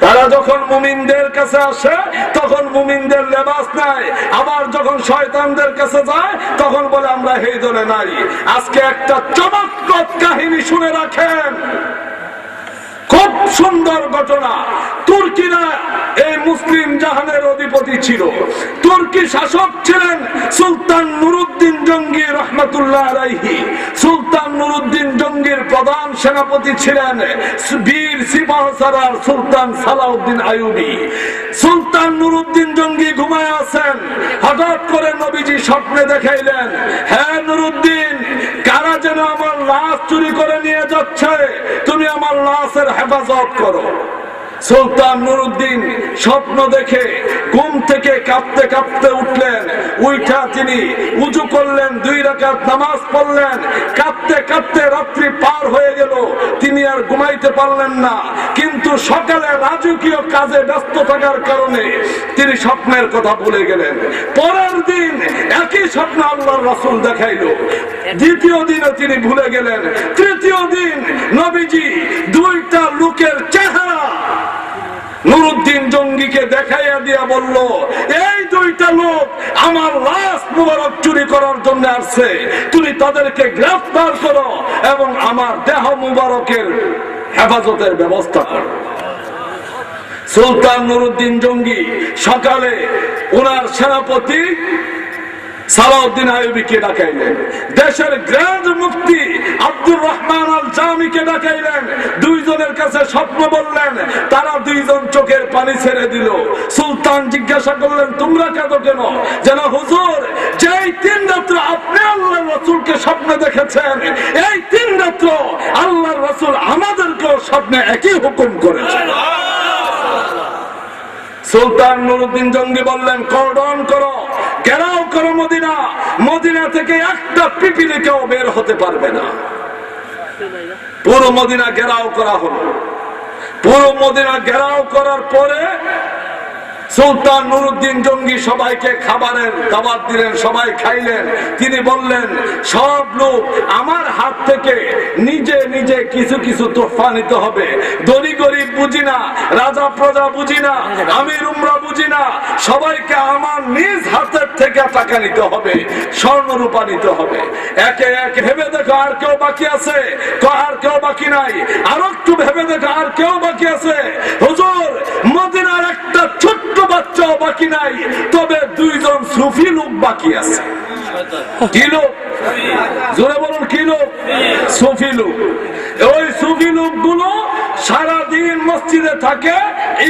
তারা যখন মুমিনদের কাছে আসে, তখন মুমিনদের লেবাস নাই আবার যখন শয়তানদের কাছে যায়, তখন বলে, আমরা দলে নাই। আজকে একটা চমৎকার কাহিনী শুনে রাখেন। সুন্দর ঘটনা। তুর্কিরা এই মুসলিম জাহানের অধিপতি ছিল। তুর্কি শাসক ছিলেন সুলতান নুরুদ্দিন জঙ্গি রহমতুল্লাহ আলাইহি। সুলতান নুরুদ্দিন জঙ্গির প্রধান সেনাপতি ছিলেন বীর সিপাহ সারার সুলতান সালাউদ্দিন আয়ুবি সুলতান নুরুদ্দিন জঙ্গি ঘুমায় আছেন। হঠাৎ করে নবীজি স্বপ্নে দেখাইলেন হ্যাঁ নুরুদ্দিন কারা যেন আমার লাশ চুরি করে নিয়ে যাচ্ছে তুমি আমার লাশের হেফাজত করো। সুলতান নুরুদ্দিন স্বপ্ন দেখে ঘুম থেকে কাঁপতে কাঁপতে উঠলেন। উইঠা তিনি উজু করলেন, দুই রাকাত নামাজ পড়লেন। কাঁপতে কাঁপতে রাত্রি পার হয়ে গেল। তিনি আর ঘুমাইতে পারলেন না। কিন্তু সকালে রাজকীয় কাজে ব্যস্ত থাকার কারণে তিনি স্বপ্নের কথা ভুলে গেলেন। পরের দিন একই স্বপ্ন আল্লাহর রাসূল দেখাইলো। দ্বিতীয় দিনে তিনি ভুলে গেলেন। তৃতীয় দিন নবীজি দুইটা লোকের চেহারা নুরুদ্দিন জঙ্গিকে দেখাইয়া দিয়া বলল, এই দুইটা লোক আমার লাশ মুবারক চুরি করার জন্য আসছে। তুমি তাদেরকে গ্রেফতার করো এবং আমার দেহ মুবারকের হেফাজতের ব্যবস্থা করো। সুলতান নুরুদ্দিন জঙ্গি সকালে ওনার সেনাপতি সালাউদ্দিন আইবিকে ডাকাইলেন? দেশের গ্র্যান্ড মুফতি আব্দুর রহমান আল জামিকে ডাকাইলেন? দুইজনের কাছে স্বপ্ন বললেন, তারা দুইজন চোখের পানি ছেড়ে দিল। সুলতান জিজ্ঞাসা করলেন, তোমরা কেন কেন? যেন হুজুর, যেই তিন রাত্র আপনি আল্লাহ রসুলকে স্বপ্নে দেখেছেন, এই তিন রাত্র আল্লাহ রসুল আমাদেরকেও স্বপ্নে একই হুকুম করেছেন। সুলতান নুরুদ্দিন জঙ্গি বললেন, কর্ডন করো। মদিনা মদিনা থেকে একটা পিপিলিকেও বের হতে পারবে না। পুরো মদিনা ঘেরাও করা হলো। পুরো মদিনা ঘেরাও করার পরে সুলতান নুরুদ্দিন জঙ্গি সবাইকে খাবারের দাবাত দিলেন, সবাই খাইলেন। তিনি বললেন, সব লোক আমার হাত থেকে নিজে নিজে কিছু কিছু তোফা নিতে হবে। দরি গরিব বুঝি না, রাজা প্রজা বুঝি না, আমির উমরা বুঝি না, সবাইকে আমার নিজ হাতের থেকে টাকা নিতে হবে স্বর্ণ রূপা নিতে হবে। একে এক ভেবে দেখো আর কেউ বাকি আছে আর কেউ বাকি নাই আর একটু ভেবে দেখো আর কেউ বাকি আছে। হুজুর, মদিনার একটা ছোট্ট বাচ্চাও বাকি নাই, তবে দুইজন সুফি লোক বাকি আছে। কি লোক? জোরে বলুন, কি লোক? সুফি লোক। ওই সুফি লোকগুলো সারাদিন মসজিদে থাকে,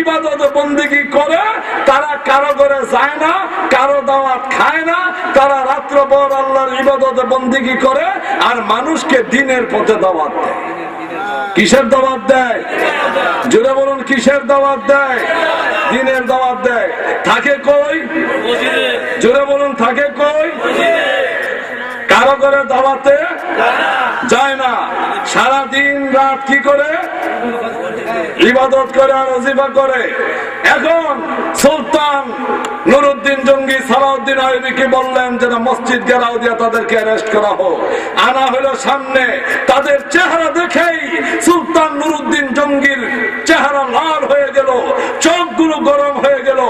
ইবাদত বন্দিগি করে, তারা কারও ঘরে যায় না, কারও দাওয়াত খায় না, তারা রাত্রভর আল্লাহর ইবাদত বন্দিগি করে, আর মানুষকে দিনের পথে দাওয়াত দেয়। কিসের দাওয়াত দেয়? জোরে বলুন, কিসের দাওয়াত দেয়? দিনের দাওয়াত দেয়। থাকে কই? জোরে বলুন, থাকে কই? কারও করে দাওয়াতে যায় না সারা দিন রাত কি করে ইবাদত করে আর অজিফা করে। এখন সুলতান নুরুদ্দিন জঙ্গি সালাউদ্দিন আইবিকে বললেন যে না মসজিদ গেরাও দিয়ে তাদেরকে অ্যারেস্ট করা হোক। আনা হলো সামনে। তাদের চেহারা দেখেই সুলতান নুরুদ্দিন জঙ্গির চেহারা লাল হয়ে গেল চোখগুলো গরম হয়ে গেল।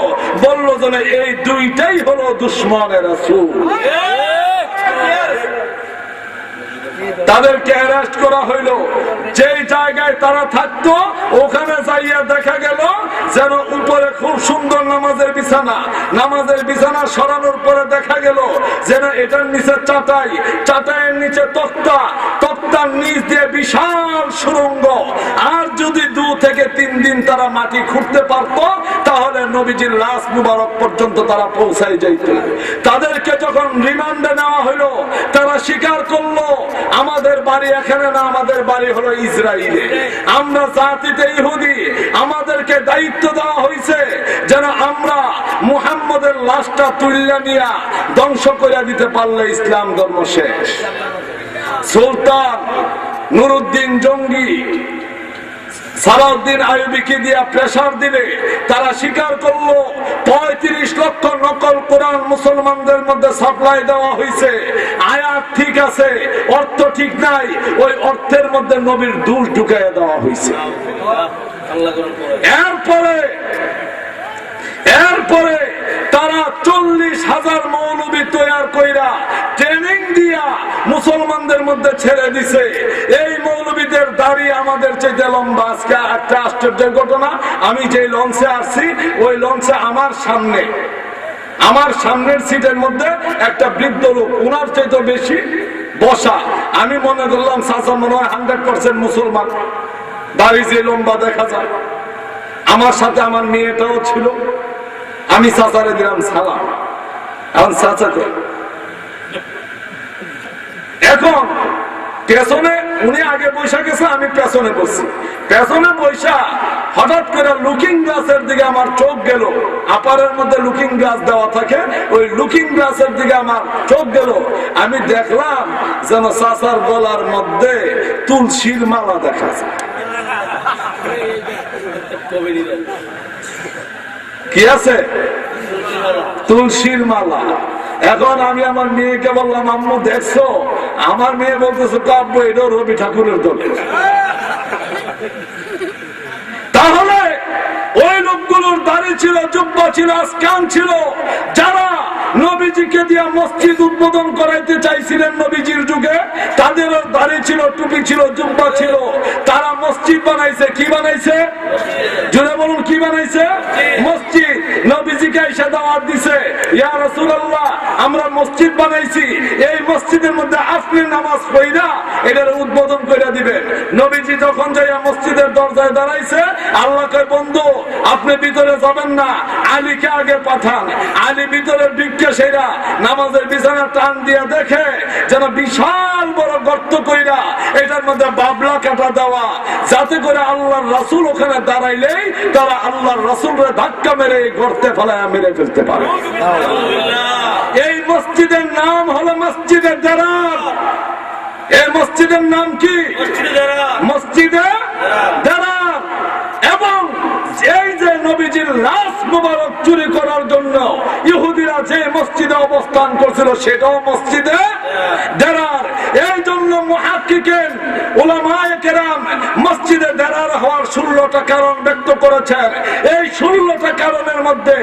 বলল যে না, এই দুইটাই হলো দুশ্মনের রাসূল। তাদেরকে অ্যারেস্ট করা হইল। যে জায়গায় তারা থাকতো, ওখানে যাইয়া দেখা গেল যেন উপরে খুব সুন্দর নামাজের বিছানা। নামাজের বিছানা সরানোর পরে দেখা গেল যেন এটার নিচে চাটাই, চাটাইয়ের নিচে তক্তা। তক্তার নিচ দিয়ে বিশাল সুরঙ্গ। আর যদি দু থেকে তিন দিন তারা মাটি খুঁড়তে পারতো নবীজির লাশ মুবারক পর্যন্ত তারা পৌঁছাই যাইত। তাদেরকে যখন রিমান্ডে নেওয়া হলো তারা স্বীকার করল, আমাদের বাড়ি এখানে না, আমাদের বাড়ি হলো ইসরায়েলে আমরা জাতিতে ইহুদি, আমাদেরকে দায়িত্ব দেওয়া হয়েছে যেন আমরা মুহাম্মদের লাশটা তুল্লা নিয়া ধ্বংস করে দিতে পারলে ইসলাম ধর্ম শেষ। সুলতান নুরুদ্দিন জঙ্গি সালাউদ্দিন আইবিকে দিয়া প্রেশার দিলে তারা স্বীকার করল পঁয়ত্রিশ লক্ষ নকল কোরআন মুসলমানদের মধ্যে সাপ্লাই দেওয়া হয়েছে আয়াত ঠিক আছে অর্থ ঠিক নাই ওই অর্থের মধ্যে নবীর দূর ঢুকাইয়া দেওয়া হয়েছে এরপরে এরপরে তারা চল্লিশ হাজার মৌলবী তৈয়ার কইরা ট্রেনিং দিয়া মুসলমানদের মধ্যে ছেড়ে দিছে। এই মৌলবীদের দাড়ি আমাদের চাইতে লম্বা। আজকে একটা আশ্চর্যের ঘটনা। আমি যে লঞ্চে আসছি, ওই লঞ্চে আমার সামনে, আমার সামনের সিটের মধ্যে একটা বৃদ্ধ লোক, উনার চাইতে বেশি বসা। আমি মনে করলাম সাসা মনে হয় হান্ড্রেড পার্সেন্ট মুসলমান। দাড়ি যে লম্বা দেখা যায়। আমার সাথে আমার মেয়েটাও ছিল। আমি চাচারে দিলাম সালাম এখন চাচা এখন পেছনে উনি আগে বৈশা গেছে, আমি পেছনে বসছি। পেছনে বৈশা হঠাৎ করে লুকিং গ্লাসের দিকে আমার চোখ গেল। আপারের মধ্যে লুকিং গ্লাস দেওয়া থাকে, ওই লুকিং গ্লাসের দিকে আমার চোখ গেল। আমি দেখলাম যেন চাচার গলার মধ্যে তুলসীর মালা দেখা যায়। কি আছে? তুলসীর মালা। এখন আমি আমার মেয়েকে বললাম, আম্মু, দেখছ? আমার মেয়ে বলতেছে, কাব্য এটা রবি ঠাকুরের দলে। তাহলে ওই লোকগুলোর দাড়ি ছিল, জুব্বা ছিল স্কান ছিল। যারা নবীজিকে দিয়া মসজিদ উদ্বোধন করাইতে চাইছিলেন নবীজির যুগে, তাদের দাড়ি ছিল, টুপি ছিল, জুব্বা ছিল। তারা মসজিদ বানাইছে, কি বানাইছে? জুড়ে বলুন, কি বানাইছে? মসজিদ। আমরা মসজিদ বানাইছি, এই মসজিদের মধ্যে আপনি নামাজ এটার উদ্বোধন করে নবীজি যখন মসজিদের দরজায় দাঁড়াইছে, আল্লাহ বন্ধু, আপনি ভিতরে যাবেন না, আলীকে আগে পাঠান। আলী ভিতরের ভিক্ষে নামাজের বিছানা টান দিয়ে দেখে যেন বিশাল বড় গর্ত কইরা এটার মধ্যে বাবলা কাটা দেওয়া। যাতে করে আল্লাহর রাসূল ওখানে দাঁড়াইলেই তারা আল্লাহর রাসূলরে ধাক্কা মেরে গর্তে ফেলায় মেরে ফেলতে পারে। এই মসজিদের নাম হলো মসজিদের দারার এই মসজিদের নাম কি? মসজিদে দারার এবং এই যে নবীজির লাশ মুবারক চুরি করার জন্য ইহুদিরা যে মসজিদে অবস্থান করছিল সেটাও মসজিদে দেরার এই জন্য মুহাক্কিকিন, উলামায়ে কেরাম মসজিদে দেরার হওয়ার ষোলোটা কারণ ব্যক্ত করেছেন। এই ষোলোটা কারণের মধ্যে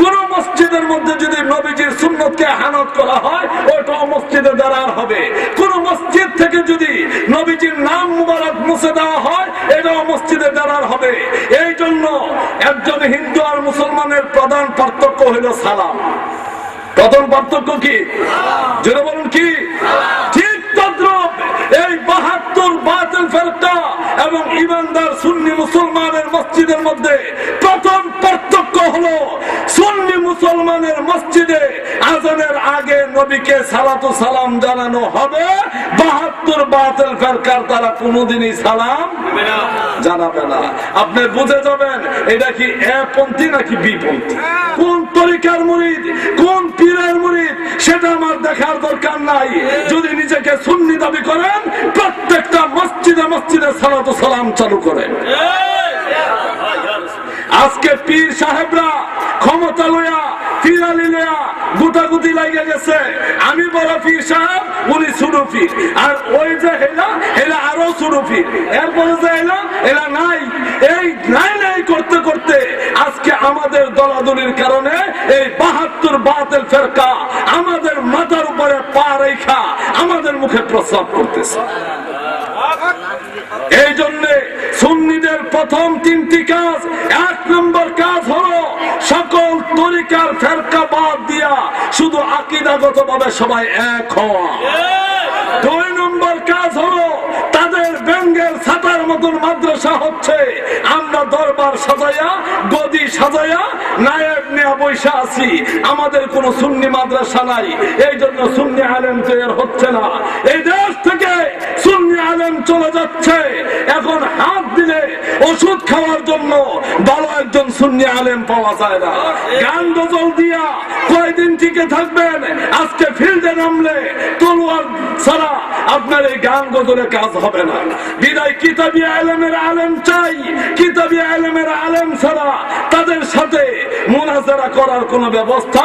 কোন মসজিদের মধ্যে যদি নবীজির সুন্নতকে হানত করা হয় ওটাও মসজিদে দেরার হবে। কোন মসজিদ থেকে যদি নবীজির নাম মুবারক মুছে দেওয়া হয়, এটাও মসজিদে দাঁড়ার হবে। এই জন্য একজন হিন্দু আর মুসলমানের প্রধান পার্থক্য হইল সালাম। প্রধান পার্থক্য কি? যেটা বলুন কি ঠিক তদ্রুপ এই বাহাত্তর বাতিল ফেরকা এবং ইমানদার সুন্নি মুসলমানের মসজিদের মধ্যে প্রথম পার্থক্য হলো সুন্নি মুসলমানের মসজিদে আজানের আগে নবীকে সালাতু সালাম জানানো হবে। বাহাত্তর বাতিল ফেরকার তারা কোনোদিনই সালাম জানাবে না। আপনি বুঝে যাবেন এটা কি এ পন্থী নাকি বি পন্থী? কোন তরিকার মুরিদ কোন পীরের মুরিদ সেটা আমার দেখার দরকার নাই। যদি নিজেকে সুন্নি দাবি করেন মসজিদে সালাতু সালাম চালু করেন আজকে পীর সাহেবরা ক্ষমতা গেছে। আমি কারণে এই বাহাত্তর ফেরকা আমাদের মাথার উপরে পা রেখা আমাদের মুখে প্রস্তাব করতেছে। এই জন্য সুন্নিদের প্রথম তিনটি কাজ এক নম্বর কাজ হলো সকল তরিকার ফেরকা বাদ দিয়া শুধু আকিদাগত ভাবে সবাই এক হওয়া। দুই নম্বর কাজ হলো ছাতার মতন মাদ্রাসা হচ্ছে। আমরা দরবার সাজাইয়া, গদি সাজাইয়া নায়ক নিয়ে বৈশা আছি। আমাদের কোন সুন্নি মাদ্রাসা নাই। এই জন্য সুন্নি আলেম তৈরি হচ্ছে না। এই দেশ থেকে সুন্নি আলেম চলে যাচ্ছে। এখন হাত দিলে ওষুধ খাওয়ার জন্য ভালো একজন সুন্নি আলেম পাওয়া যায় না। গান গজল দিয়া কয়দিন টিকে থাকবেন? আজকে ফিল্ডে নামলে তলু ছাড়া আপনার এই গান গজলে কাজ হবে না। বিদায়, কিতাবি আলমের আলেম চাই, কিতাবি আলমের আলেম ছাড়া তাদের সাথে মোনাজারা করার কোনো ব্যবস্থা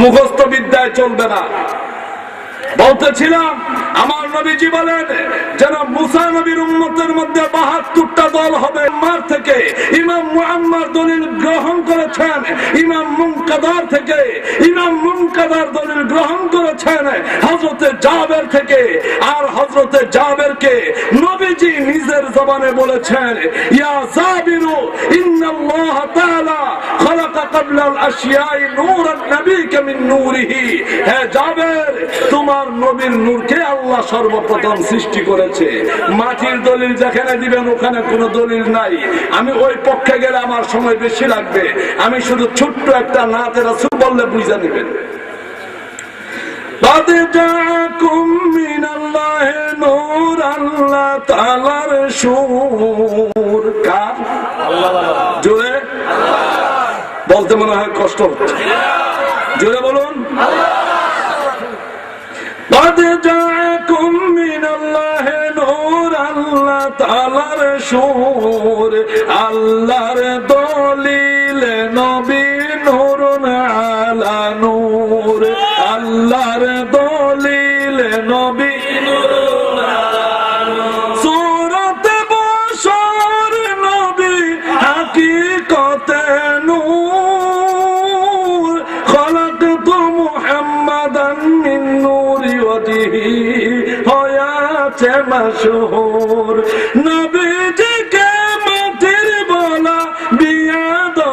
মুখস্থ বিদ্যায় চলবে না। বলতেছিলাম, আমার নবীজি বলেন, যেন মুসা নবীর উম্মতের মধ্যে বাহাত্তরটা দল হবে। মার থেকে ইমাম মুহাম্মদ দলিল করেছেন, ইমাম মুনকাদার থেকে, ইমাম মুনকাদার দলিল গ্রহণ করেছেন হজরতে জাবের থেকে। আর হজরতে জাবেরকে নবীজি নিজের জবানে বলেছেন, ইয়া জাবিরু, ইন্নাল্লাহ তাআলা খালাকা ক্বাবলাল আশিয়াই নূরান নবীকে মিন নূরিহি। হে জাবের, তোমার নবীর নূরকে আল্লাহ সর্বপ্রথম সৃষ্টি করেছে। মাটির দলিল যেখানে দিবেন, ওখানে কোনো দলিল নাই। আমি ওই পক্ষে গেলে আমার সময় বেশি লাগবে। আমি শুধু ছোট্ট একটা নাতে রাসূল বললে বুঝে নেবেন قد جاءكم من الله نور الله تعالى সুর কার জোরে বলতে মনে হয় কষ্ট হচ্ছে জোরে বলুন قد جاءكم من الله نور الله তাআলার সুর আল্লাহর দলিল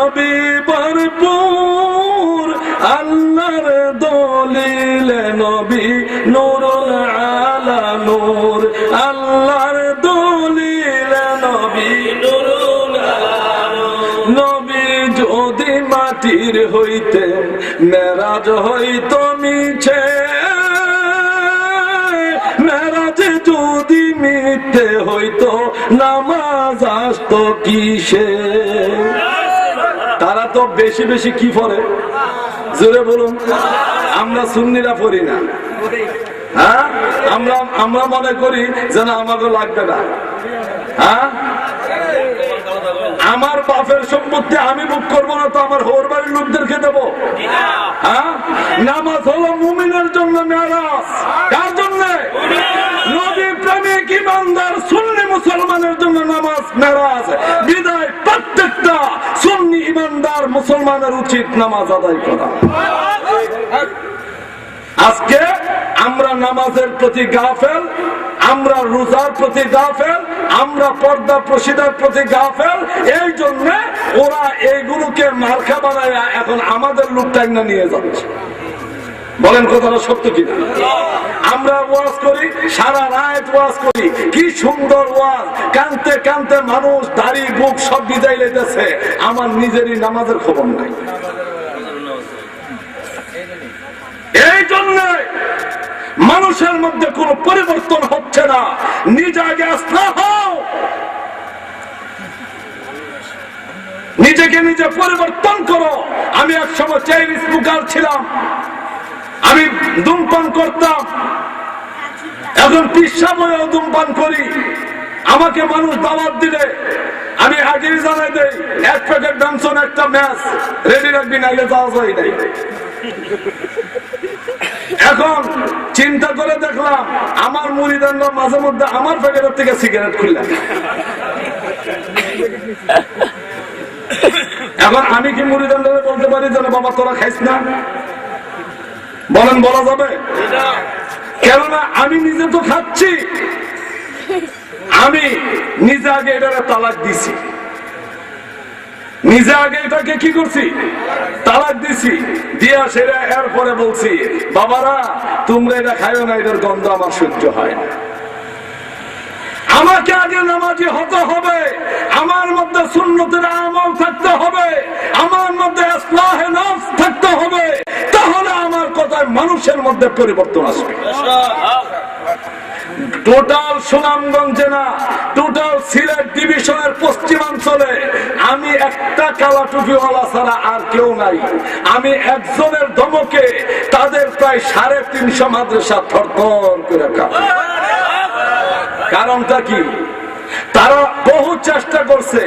দবি ভরপুর আল্লাহর দলিল নবী নূরুল আলা নূর আল্লাহর দলিল নবী নূরুল নবী যদি মাটির হইতে মেরাজ হইত মিছে যদি মিথ্যে হইতো, নামাজ আসতো কিসে? তো বেশি বেশি কি পড়ে? জোরে বলুন। আমরা সুন্নিরা পড়ি না। হ্যাঁ? আমরা আমরা মনে করি যেন আমাকে লাগবে না। হ্যাঁ? আমার বাপের সম্পত্তি আমি বুক করব না তো আমার হোর বাড়ির লোকদেরকে দেবো? হ্যাঁ? নামাজ হলো মুমিনের জন্য মেরাজ। কার জন্য? নবী প্রেমিক, ইমানদার, সুন্নি মুসলমানের জন্য নামাজ, মেরাজ। বিদায় প্রত্যেকটা ইমানদার মুসলমানের উচিত নামাজ আদায় করা। আজকে আমরা নামাজের প্রতি গাফেল, আমরা রোজার প্রতি গাফেল, আমরা পর্দা প্রসিদার প্রতি গাফেল, এই জন্য ওরা এইগুলোকে মার্খা বানায় এখন আমাদের লোকটা না নিয়ে যাচ্ছে। বলেন কথাটা সত্য কিনা? আমরা ওয়াজ করি, সারা রাত ওয়াজ করি। কি সুন্দর ওয়াজ। কানতে কানতে মানুষ দাড়ি, বুক সব বিদায় লেতেছে আমার নিজেরই নামাজের খবর নাই। এই জন্য মানুষের মধ্যে কোনো পরিবর্তন হচ্ছে না। নিজে আগে আস্থা হও। নিজেকে নিজে পরিবর্তন করো। আমি এক সময় চাইনিজ স্মোকার ছিলাম। আমি ধূমপান করতাম। এখন পিসাবয়েও ধূমপান করি। আমাকে মানুষ দাওয়াত দিলে। আমি আগেই জানাই দেই, এক প্যাকেট ডানসন একটা ম্যাচ। রেডি রাখবি, নাইলে যাওয়া যায় নাই। এখন চিন্তা করে দেখলাম, আমার মুড়িদানরা মাঝে মধ্যে আমার প্যাকেটের থেকে সিগারেট খুললাম এখন আমি কি মুড়িদানরা বলতে পারি যেন বাবা, তোরা খাইস না? বলেন, বলা যাবে? কেননা আমি নিজে তো খাচ্ছি। আমি নিজে আগে এটার তালাক দিছি। নিজে আগে এটাকে কি করছি? তালাক দিছি। দিয়া সেটা এরপরে বলছি, বাবারা, তোমরা এটা খাইও না, এটার গন্ধ আমার সহ্য হয় না। আমাকে আগে নামাজি হতে হবে। আমার মধ্যে সুন্নতের আমল থাকতে হবে। আমার মধ্যে থাকতে হবে। তাহলে আমার কথায় মানুষের মধ্যে পরিবর্তন আসবে। টোটাল সুনামগঞ্জে না টোটাল সিলেট ডিভিশনের পশ্চিমাঞ্চলে আমি একটা কালা টুপিওয়ালা ছাড়া আর কেউ নাই। আমি একজনের ধমকে তাদের প্রায় সাড়ে তিনশো মাদ্রাসা থরথর করে কারণটা কি? তারা বহু চেষ্টা করছে,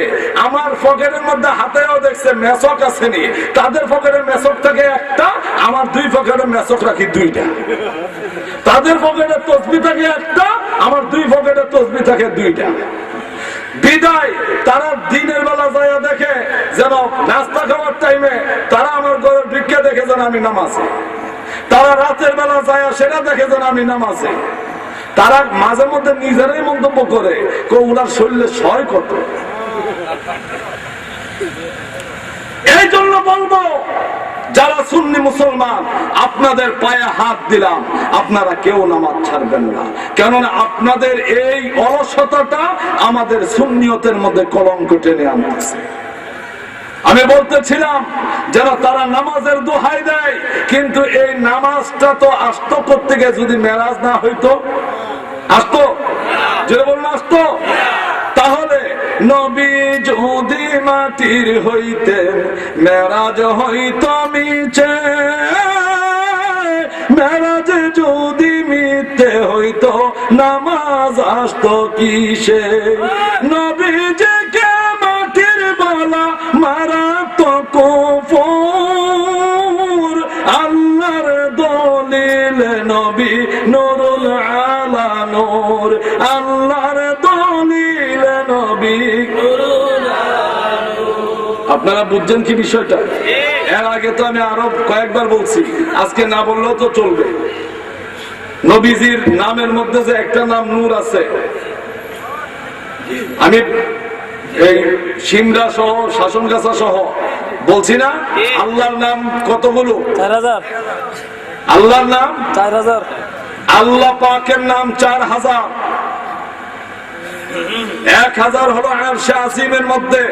আমার পকেটের মধ্যে হাতেও দেখছে, মেসক আসেনি। তাদের পকেটের মেসক থাকে একটা আমার দুই পকেটে মেসক রাখি দুইটা। তাদের পকেটের তসবি থাকে একটা, আমার দুই পকেটের তসবি থাকে দুইটা। বিদায়, তারা দিনের বেলা যায় দেখে, যেন নাস্তা খাওয়ার টাইমে তারা আমার ঘরের ভিক্ষা দেখে যেন আমি নামাজে। তারা রাতের বেলা যায় সেটা দেখে যেন আমি নামাজে। তারা মাঝে মধ্যে নিজেরাই মন্তব্য করে ওনার শরীরে সয় কত? এই জন্য বলব যারা সুন্নি মুসলমান, আপনাদের পায়ে হাত দিলাম। আপনারা কেউ নামাজ ছাড়বেন না। কেননা আপনাদের এই অলসতাটা আমাদের সুন্নিয়তের মধ্যে কলঙ্ক টেনে আনতেছে। আমি বলতেছিলাম, যারা তারা নামাজের দোহাই দেয়, কিন্তু এই নামাজটা তো আসতো গিয়ে যদি মেরাজ না হইতো? আসতো? যেটা বলল আসতো? তাহলে নবী যদি মাটির হইতে মেরাজ হইত মিছে। মেরাজ যদি মিথ্যে হইত নামাজ আসতো কিসে? আপনারা বুঝছেন কি বিষয়টা? এর আগে তো আমি আরও কয়েকবার বলছি আজকে না বললেও তো চলবে। নবীজির নামের মধ্যে যে একটা নাম নূর আছে আমি এই সিমরা সহ শাসন গাছা সহ বলছি না আল্লাহর নাম কতগুলো? চার হাজার। আল্লাহর নাম? চার হাজার। আল্লাহ পাকের নাম চার হাজার। এক হাজার হলো আরশে আসিমের মধ্যে।